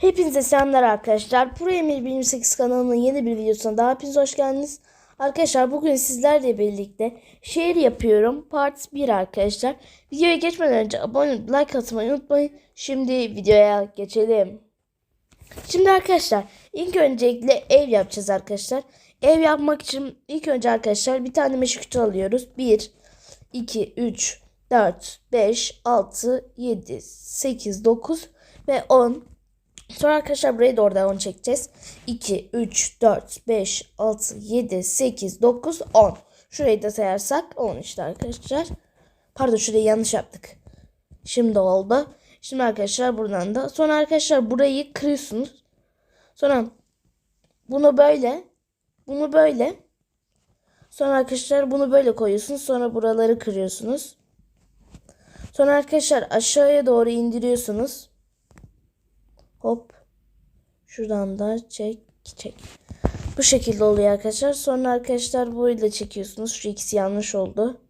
Hepinize selamlar arkadaşlar. Pro Emir 28 kanalının yeni bir videosuna daha hepiniz hoş geldiniz. Arkadaşlar bugün sizlerle birlikte şehir yapıyorum. Part 1 arkadaşlar. Videoya geçmeden önce abone like atmayı unutmayın. Şimdi videoya geçelim. Şimdi arkadaşlar ilk öncelikle ev yapacağız arkadaşlar. Ev yapmak için ilk önce arkadaşlar bir tane meşe kutu alıyoruz. 1, 2, 3, 4, 5, 6, 7, 8, 9 ve 10. Sonra arkadaşlar burayı da oradan 10 çekeceğiz. 2, 3, 4, 5, 6, 7, 8, 9, 10. Şurayı da sayarsak 10 işte arkadaşlar. Pardon şurayı yanlış yaptık. Şimdi oldu. Şimdi arkadaşlar buradan da. Sonra arkadaşlar burayı kırıyorsunuz. Sonra bunu böyle. Bunu böyle. Sonra arkadaşlar bunu böyle koyuyorsunuz. Sonra buraları kırıyorsunuz. Sonra arkadaşlar aşağıya doğru indiriyorsunuz. Hop. Şuradan da çek çek. Bu şekilde oluyor arkadaşlar. Sonra arkadaşlar böyle çekiyorsunuz. Şu ikisi yanlış oldu.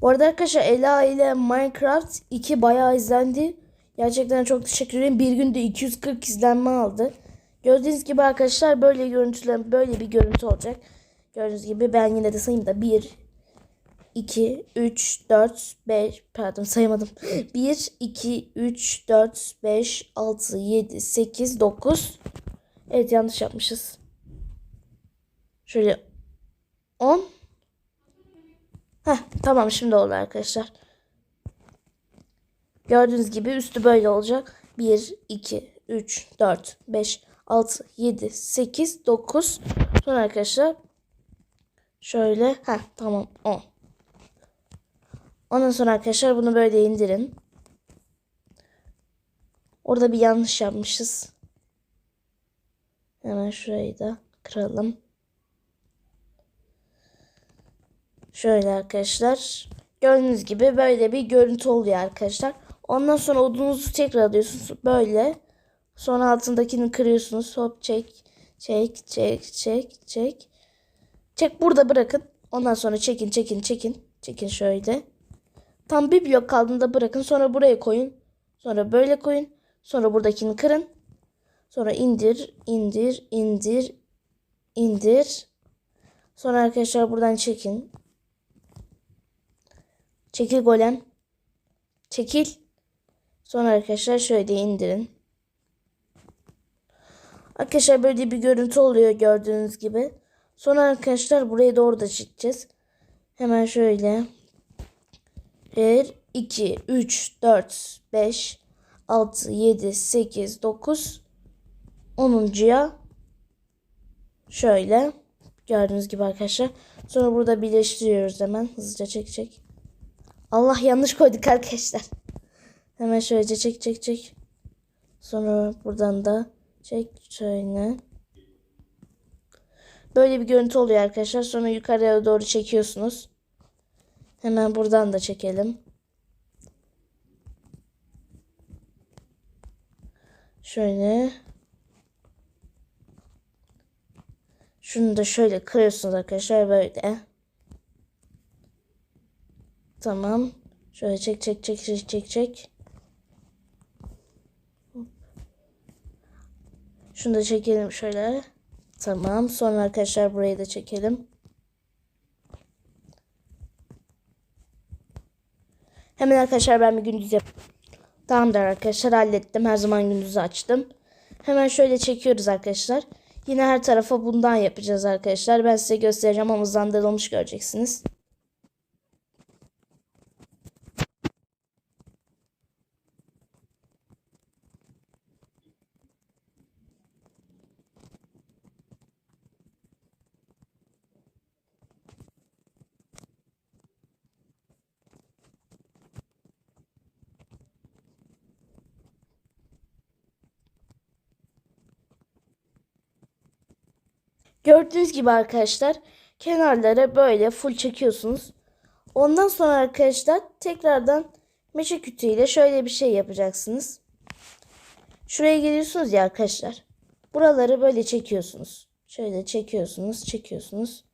Bu arada arkadaşlar Ela ile Minecraft 2 bayağı izlendi. Gerçekten çok teşekkür ederim. Bir günde 240 izlenme aldı. Gördüğünüz gibi arkadaşlar böyle görüntüler böyle bir görüntü olacak. Gördüğünüz gibi ben yine de sayayım da 1 2 3 4 5 pardon sayamadım. 1 2 3 4 5 6 7 8 9 Evet yanlış yapmışız. Şöyle 10 Heh, tamam şimdi oldu arkadaşlar. Gördüğünüz gibi üstü böyle olacak. 1, 2, 3, 4, 5, 6, 7, 8, 9. Sonra arkadaşlar şöyle. Heh, tamam 10. Ondan sonra arkadaşlar bunu böyle indirin. Orada bir yanlış yapmışız. Hemen şurayı da kıralım. Şöyle arkadaşlar. Gördüğünüz gibi böyle bir görüntü oluyor arkadaşlar. Ondan sonra odunuzu tekrar alıyorsunuz. Böyle. Sonra altındakini kırıyorsunuz. Hop çek. Çek. Çek. Çek. Çek. Çek burada bırakın. Ondan sonra çekin çekin çekin. Çekin şöyle. Tam bir blok kaldığında bırakın. Sonra buraya koyun. Sonra böyle koyun. Sonra buradakini kırın. Sonra indir. indir, indir, indir. Sonra arkadaşlar buradan çekin. Çekil golem. Çekil. Sonra arkadaşlar şöyle indirin. Arkadaşlar böyle bir görüntü oluyor gördüğünüz gibi. Sonra arkadaşlar buraya doğru da çekeceğiz. Hemen şöyle. 1, 2, 3, 4, 5, 6, 7, 8, 9, 10'uncuya şöyle. Gördüğünüz gibi arkadaşlar. Sonra burada birleştiriyoruz hemen. Hızlıca çek çek. Allah yanlış koyduk arkadaşlar. Hemen şöyle çek çek çek. Sonra buradan da çek şöyle. Böyle bir görüntü oluyor arkadaşlar. Sonra yukarıya doğru çekiyorsunuz. Hemen buradan da çekelim. Şöyle. Şunu da şöyle kırıyorsunuz arkadaşlar böyle. Tamam. Şöyle çek çek çek çek çek çek. Şunu da çekelim şöyle. Tamam. Sonra arkadaşlar burayı da çekelim. Hemen arkadaşlar ben bir gündüz yap. Tamamdır arkadaşlar hallettim. Her zaman gündüzü açtım. Hemen şöyle çekiyoruz arkadaşlar. Yine her tarafa bundan yapacağız arkadaşlar. Ben size göstereceğim ama hızlandırılmış göreceksiniz. Gördüğünüz gibi arkadaşlar kenarlara böyle full çekiyorsunuz. Ondan sonra arkadaşlar tekrardan meşe kütüğüyle şöyle bir şey yapacaksınız. Şuraya geliyorsunuz ya arkadaşlar. Buraları böyle çekiyorsunuz. Şöyle çekiyorsunuz, çekiyorsunuz.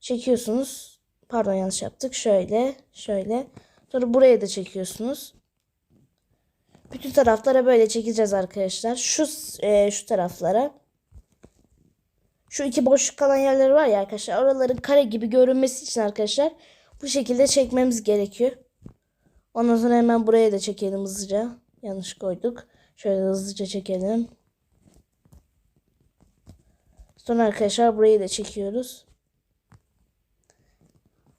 Çekiyorsunuz. Pardon yanlış yaptık. Şöyle, şöyle. Sonra buraya da çekiyorsunuz. Bütün taraflara böyle çekeceğiz arkadaşlar. Şu e, şu taraflara. Şu iki boşluk kalan yerleri var ya arkadaşlar. Oraların kare gibi görünmesi için arkadaşlar bu şekilde çekmemiz gerekiyor. Ondan sonra hemen buraya da çekelim hızlıca. Yanlış koyduk. Şöyle hızlıca çekelim. Sonra arkadaşlar burayı da çekiyoruz.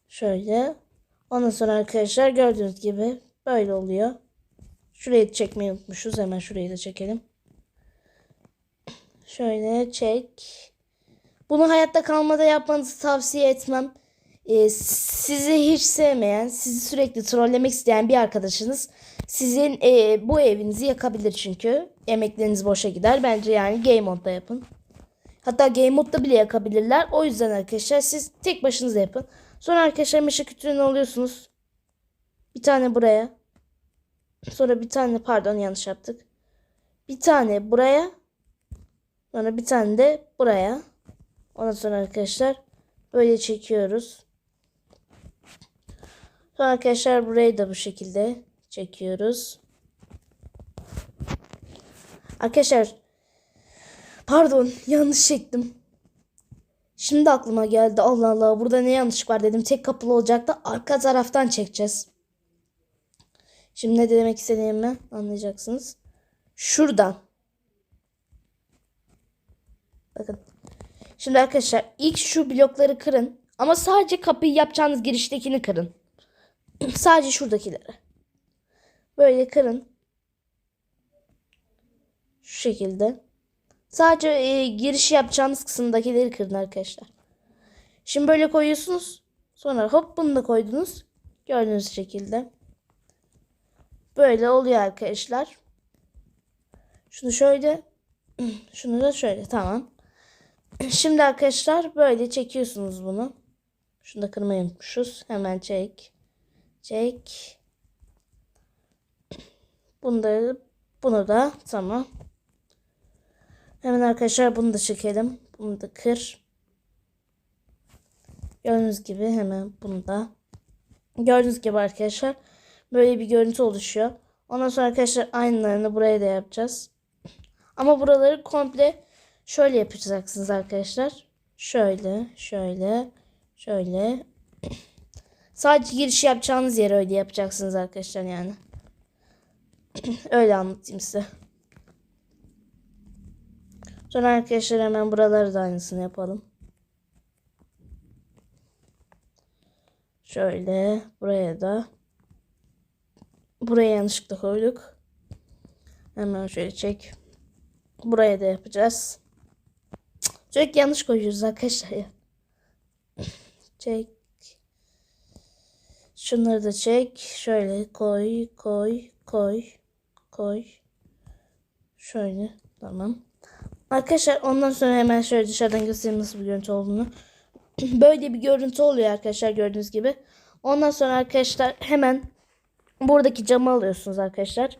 Şöyle. Ondan sonra arkadaşlar gördüğünüz gibi böyle oluyor. Şurayı çekmeyi unutmuşuz. Hemen şurayı da çekelim. Şöyle çek. Bunu hayatta kalmada yapmanızı tavsiye etmem. Ee, sizi hiç sevmeyen, sizi sürekli trollemek isteyen bir arkadaşınız sizin e, bu evinizi yakabilir çünkü. Emekleriniz boşa gider. Bence yani game modda yapın. Hatta game modda bile yakabilirler. O yüzden arkadaşlar siz tek başınıza yapın. Sonra arkadaşlar meşe kütüğünü alıyorsunuz. Bir tane buraya. Sonra bir tane pardon yanlış yaptık. Bir tane buraya. Sonra bir tane de buraya. Ondan sonra arkadaşlar böyle çekiyoruz. Sonra arkadaşlar burayı da bu şekilde çekiyoruz. Arkadaşlar pardon yanlış çektim. Şimdi aklıma geldi. Allah Allah burada ne yanlış var dedim. Tek kapılı olacaktı. Arka taraftan çekeceğiz. Şimdi ne demek istediğimi anlayacaksınız. Şuradan. Bakın. Şimdi arkadaşlar ilk şu blokları kırın. Ama sadece kapıyı yapacağınız giriştekini kırın. sadece şuradakileri. Böyle kırın. Şu şekilde. Sadece e, giriş yapacağınız kısımdakileri kırın arkadaşlar. Şimdi böyle koyuyorsunuz. Sonra hop bunu da koydunuz. Gördüğünüz şekilde. Böyle oluyor arkadaşlar. Şunu şöyle. Şunu da şöyle. Tamam. Şimdi arkadaşlar böyle çekiyorsunuz bunu. Şunu da kırmayı unutmuşuz. Hemen çek. Çek. Bunu bunu da tamam. Hemen arkadaşlar bunu da çekelim. Bunu da kır. Gördüğünüz gibi hemen bunu da. Gördüğünüz gibi arkadaşlar böyle bir görüntü oluşuyor. Ondan sonra arkadaşlar aynılarını buraya da yapacağız. Ama buraları komple şöyle yapacaksınız arkadaşlar. Şöyle, şöyle, şöyle. Sadece giriş yapacağınız yere öyle yapacaksınız arkadaşlar yani. öyle anlatayım size. Sonra arkadaşlar hemen buraları da aynısını yapalım. Şöyle buraya da buraya yanlışlıkla koyduk. Hemen şöyle çek. Buraya da yapacağız. Çok yanlış koyuyoruz arkadaşlar ya. Çek. Şunları da çek. Şöyle koy, koy, koy, koy. Şöyle. Tamam. Arkadaşlar ondan sonra hemen şöyle dışarıdan göstereyim nasıl bir görüntü olduğunu. Böyle bir görüntü oluyor arkadaşlar gördüğünüz gibi. Ondan sonra arkadaşlar hemen buradaki camı alıyorsunuz arkadaşlar.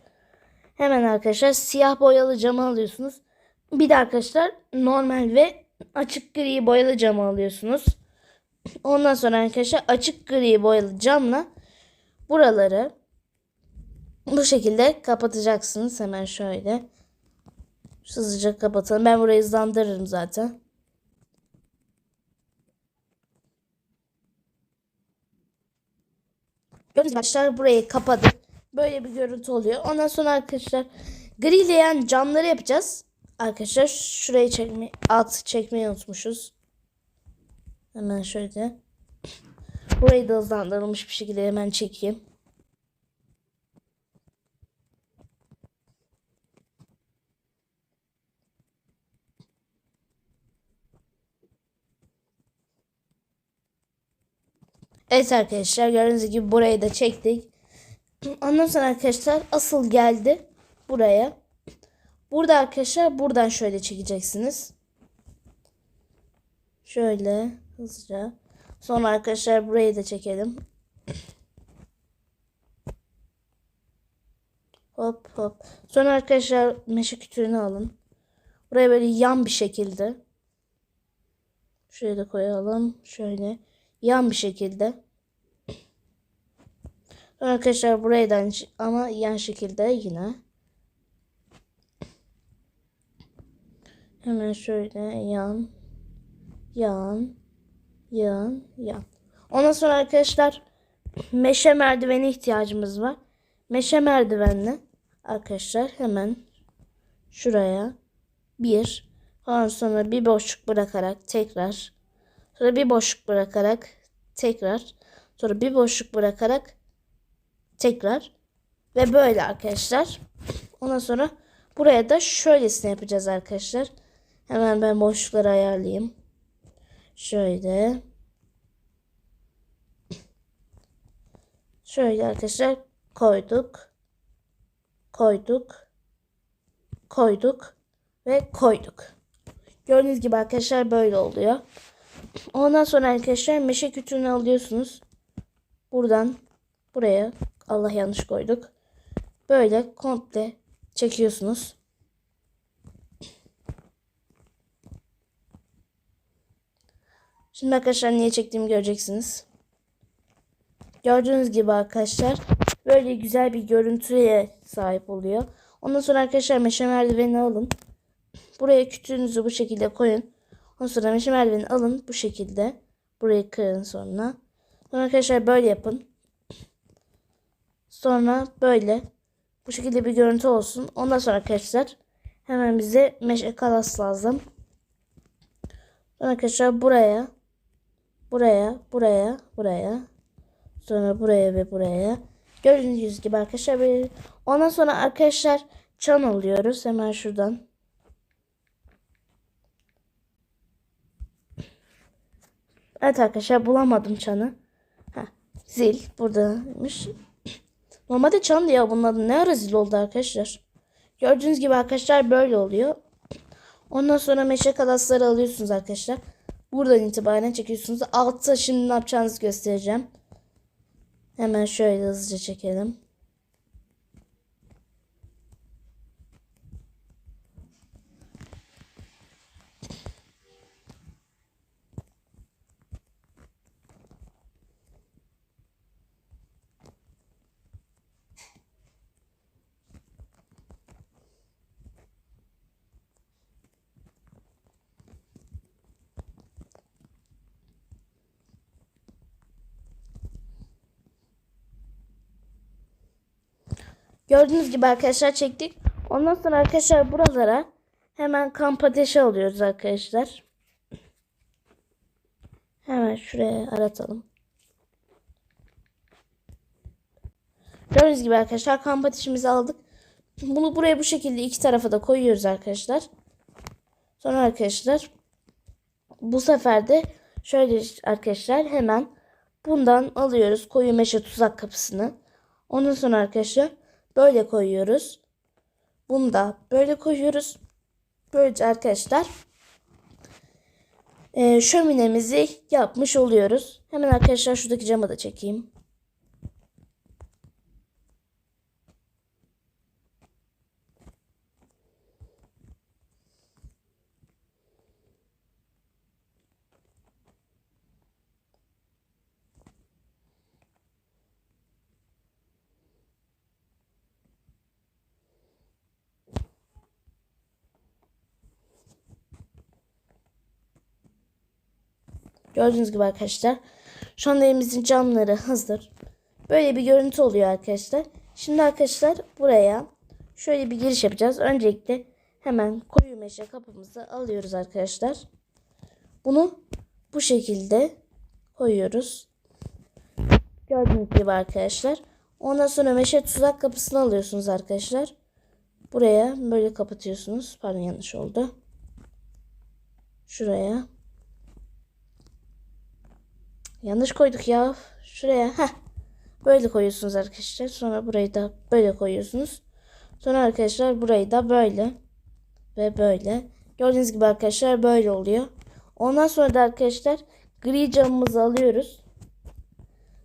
Hemen arkadaşlar siyah boyalı camı alıyorsunuz. Bir de arkadaşlar normal ve açık gri boyalı camı alıyorsunuz. Ondan sonra arkadaşlar açık gri boyalı camla buraları bu şekilde kapatacaksınız. Hemen şöyle. Hızlıca kapatalım. Ben burayı hızlandırırım zaten. Gördüğünüz arkadaşlar burayı kapadık. Böyle bir görüntü oluyor. Ondan sonra arkadaşlar grileyen camları yapacağız. Arkadaşlar şurayı çekme, alt çekmeyi unutmuşuz. Hemen şöyle. Burayı da hızlandırılmış bir şekilde hemen çekeyim. Evet arkadaşlar gördüğünüz gibi burayı da çektik. Ondan sonra arkadaşlar asıl geldi buraya. Burada arkadaşlar buradan şöyle çekeceksiniz. Şöyle hızlıca. Sonra arkadaşlar burayı da çekelim. Hop hop. Sonra arkadaşlar meşe kütüğünü alın. Buraya böyle yan bir şekilde. Şuraya da koyalım. Şöyle yan bir şekilde. Sonra arkadaşlar buraya da ama yan şekilde yine. Hemen şöyle yan, yan, yan, yan. Ondan sonra arkadaşlar meşe merdiveni ihtiyacımız var. Meşe merdivenle arkadaşlar hemen şuraya bir ondan sonra bir boşluk bırakarak tekrar sonra bir boşluk bırakarak tekrar sonra bir boşluk bırakarak tekrar ve böyle arkadaşlar. Ondan sonra buraya da şöylesine yapacağız arkadaşlar. Hemen ben boşlukları ayarlayayım. Şöyle. Şöyle arkadaşlar koyduk. Koyduk. Koyduk. Ve koyduk. Gördüğünüz gibi arkadaşlar böyle oluyor. Ondan sonra arkadaşlar meşe kütüğünü alıyorsunuz. Buradan buraya Allah yanlış koyduk. Böyle komple çekiyorsunuz. Şimdi arkadaşlar niye çektiğimi göreceksiniz. Gördüğünüz gibi arkadaşlar böyle güzel bir görüntüye sahip oluyor. Ondan sonra arkadaşlar meşe merdiveni alın. Buraya kütüğünüzü bu şekilde koyun. Ondan sonra meşe merdiveni alın bu şekilde. Burayı kırın sonra. Sonra arkadaşlar böyle yapın. Sonra böyle bu şekilde bir görüntü olsun. Ondan sonra arkadaşlar hemen bize meşe kalas lazım. Sonra arkadaşlar buraya buraya buraya buraya sonra buraya ve buraya gördüğünüz gibi arkadaşlar. Ondan sonra arkadaşlar çan alıyoruz hemen şuradan. Evet arkadaşlar bulamadım çanı. Heh, zil buradaymış. Normalde çan diye bunun adı ne ara zil oldu arkadaşlar. Gördüğünüz gibi arkadaşlar böyle oluyor. Ondan sonra meşe kalasları alıyorsunuz arkadaşlar. Buradan itibaren çekiyorsunuz. Altta şimdi ne yapacağınızı göstereceğim. Hemen şöyle hızlıca çekelim. Gördüğünüz gibi arkadaşlar çektik. Ondan sonra arkadaşlar buralara hemen kamp ateşi alıyoruz arkadaşlar. Hemen şuraya aratalım. Gördüğünüz gibi arkadaşlar kamp ateşimizi aldık. Bunu buraya bu şekilde iki tarafa da koyuyoruz arkadaşlar. Sonra arkadaşlar bu sefer de şöyle arkadaşlar hemen bundan alıyoruz koyu meşe tuzak kapısını. Ondan sonra arkadaşlar böyle koyuyoruz. Bunu da böyle koyuyoruz. Böylece arkadaşlar e, şöminemizi yapmış oluyoruz. Hemen arkadaşlar şuradaki camı da çekeyim. Gördüğünüz gibi arkadaşlar. Şu anda elimizin camları hazır. Böyle bir görüntü oluyor arkadaşlar. Şimdi arkadaşlar buraya şöyle bir giriş yapacağız. Öncelikle hemen koyu meşe kapımızı alıyoruz arkadaşlar. Bunu bu şekilde koyuyoruz. Gördüğünüz gibi arkadaşlar. Ondan sonra meşe tuzak kapısını alıyorsunuz arkadaşlar. Buraya böyle kapatıyorsunuz. Pardon yanlış oldu. Şuraya. Yanlış koyduk ya. Şuraya. Heh. Böyle koyuyorsunuz arkadaşlar. Sonra burayı da böyle koyuyorsunuz. Sonra arkadaşlar burayı da böyle. Ve böyle. Gördüğünüz gibi arkadaşlar böyle oluyor. Ondan sonra da arkadaşlar gri camımızı alıyoruz.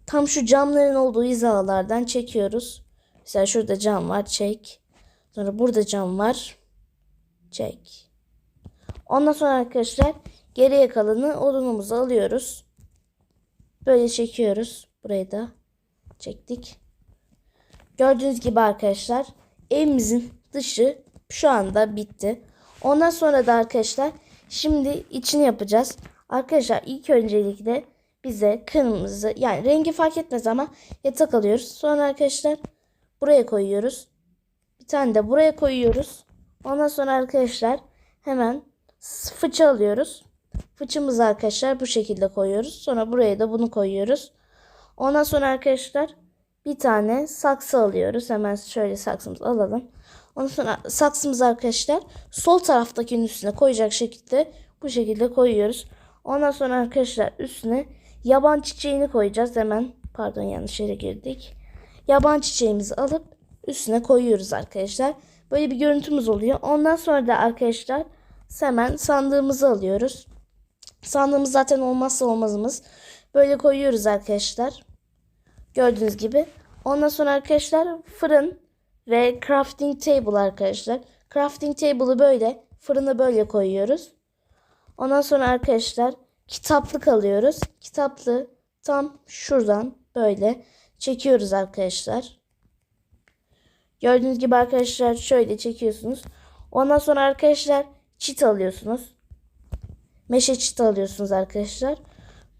Tam şu camların olduğu hizalardan çekiyoruz. Mesela şurada cam var. Çek. Sonra burada cam var. Çek. Ondan sonra arkadaşlar geriye kalanı odunumuzu alıyoruz. Böyle çekiyoruz. Burayı da çektik. Gördüğünüz gibi arkadaşlar evimizin dışı şu anda bitti. Ondan sonra da arkadaşlar şimdi içini yapacağız. Arkadaşlar ilk öncelikle bize kırmızı yani rengi fark etmez ama yatak alıyoruz. Sonra arkadaşlar buraya koyuyoruz. Bir tane de buraya koyuyoruz. Ondan sonra arkadaşlar hemen fıçı alıyoruz. Fıçımızı arkadaşlar bu şekilde koyuyoruz. Sonra buraya da bunu koyuyoruz. Ondan sonra arkadaşlar bir tane saksı alıyoruz. Hemen şöyle saksımızı alalım. Ondan sonra saksımızı arkadaşlar sol taraftakinin üstüne koyacak şekilde bu şekilde koyuyoruz. Ondan sonra arkadaşlar üstüne yaban çiçeğini koyacağız. Hemen pardon yanlış yere girdik. Yaban çiçeğimizi alıp üstüne koyuyoruz arkadaşlar. Böyle bir görüntümüz oluyor. Ondan sonra da arkadaşlar hemen sandığımızı alıyoruz. Sandığımız zaten olmazsa olmazımız. Böyle koyuyoruz arkadaşlar. Gördüğünüz gibi. Ondan sonra arkadaşlar fırın ve crafting table arkadaşlar. Crafting table'ı böyle fırına böyle koyuyoruz. Ondan sonra arkadaşlar kitaplık alıyoruz. Kitaplığı tam şuradan böyle çekiyoruz arkadaşlar. Gördüğünüz gibi arkadaşlar şöyle çekiyorsunuz. Ondan sonra arkadaşlar çit alıyorsunuz. Meşe çit alıyorsunuz arkadaşlar.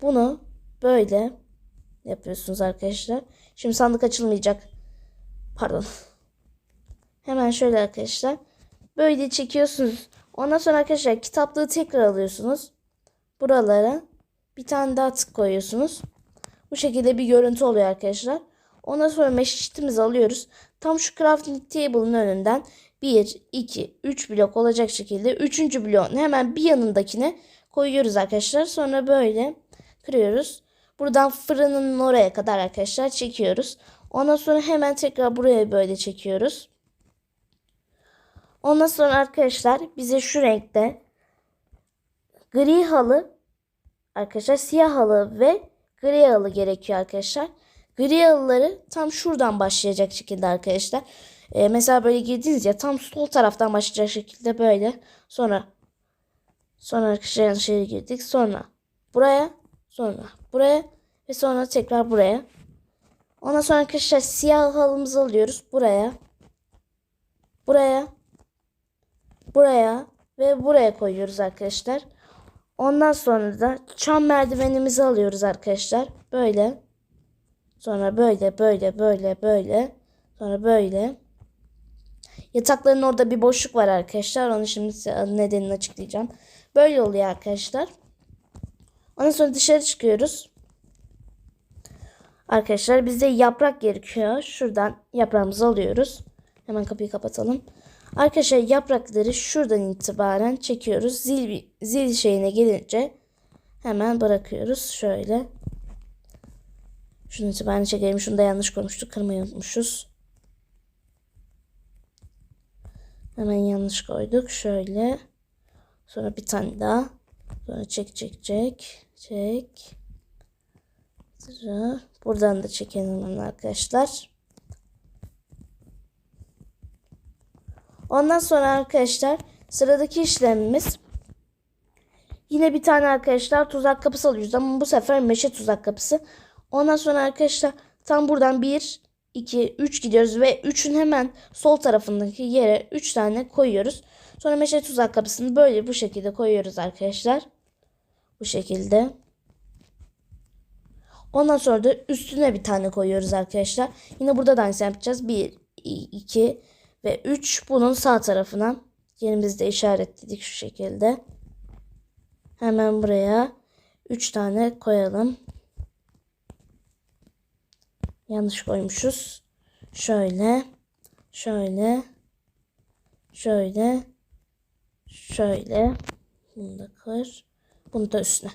Bunu böyle yapıyorsunuz arkadaşlar. Şimdi sandık açılmayacak. Pardon. Hemen şöyle arkadaşlar. Böyle çekiyorsunuz. Ondan sonra arkadaşlar kitaplığı tekrar alıyorsunuz. Buralara bir tane daha tık koyuyorsunuz. Bu şekilde bir görüntü oluyor arkadaşlar. Ondan sonra mesh sheet'imizi alıyoruz. Tam şu crafting table'ın önünden 1, 2, 3 blok olacak şekilde 3. bloğun hemen bir yanındakine koyuyoruz arkadaşlar. Sonra böyle kırıyoruz. Buradan fırının oraya kadar arkadaşlar çekiyoruz. Ondan sonra hemen tekrar buraya böyle çekiyoruz. Ondan sonra arkadaşlar bize şu renkte gri halı arkadaşlar siyah halı ve gri halı gerekiyor arkadaşlar. Gri halıları tam şuradan başlayacak şekilde arkadaşlar. Ee, mesela böyle girdiniz ya tam sol taraftan başlayacak şekilde böyle. Sonra sonra arkadaşlar yere girdik. Sonra buraya sonra buraya ve sonra tekrar buraya. Ondan sonra arkadaşlar siyah halımızı alıyoruz buraya. Buraya. Buraya ve buraya koyuyoruz arkadaşlar. Ondan sonra da çam merdivenimizi alıyoruz arkadaşlar. Böyle. Sonra böyle böyle böyle böyle. Sonra böyle. Yatakların orada bir boşluk var arkadaşlar. Onu şimdi size nedenini açıklayacağım. Böyle oluyor arkadaşlar. Ondan sonra dışarı çıkıyoruz. Arkadaşlar bize yaprak gerekiyor. Şuradan yaprağımızı alıyoruz. Hemen kapıyı kapatalım. Arkadaşlar yaprakları şuradan itibaren çekiyoruz. Zil, zil şeyine gelince hemen bırakıyoruz. Şöyle. Şunu itibaren çekelim. Şunu da yanlış koymuştuk. Kırmayı unutmuşuz. Hemen yanlış koyduk. Şöyle. Sonra bir tane daha. Sonra çek çek çek. Çek. Sıra. Buradan da çekelim arkadaşlar. Ondan sonra arkadaşlar sıradaki işlemimiz yine bir tane arkadaşlar tuzak kapısı alıyoruz ama bu sefer meşe tuzak kapısı. Ondan sonra arkadaşlar tam buradan 1, 2, 3 gidiyoruz ve 3'ün hemen sol tarafındaki yere 3 tane koyuyoruz. Sonra meşe tuzak kapısını böyle bu şekilde koyuyoruz arkadaşlar. Bu şekilde. Ondan sonra da üstüne bir tane koyuyoruz arkadaşlar. Yine burada da aynı yapacağız. 1, 2 ve 3 bunun sağ tarafına. Yerimizde işaretledik şu şekilde. Hemen buraya 3 tane koyalım. Yanlış koymuşuz. Şöyle. Şöyle. Şöyle. Şöyle. Bunu da kır. Bunu da üstüne.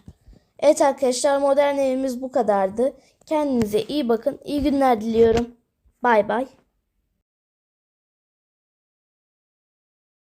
Evet arkadaşlar modern evimiz bu kadardı. Kendinize iyi bakın. İyi günler diliyorum. Bay bay.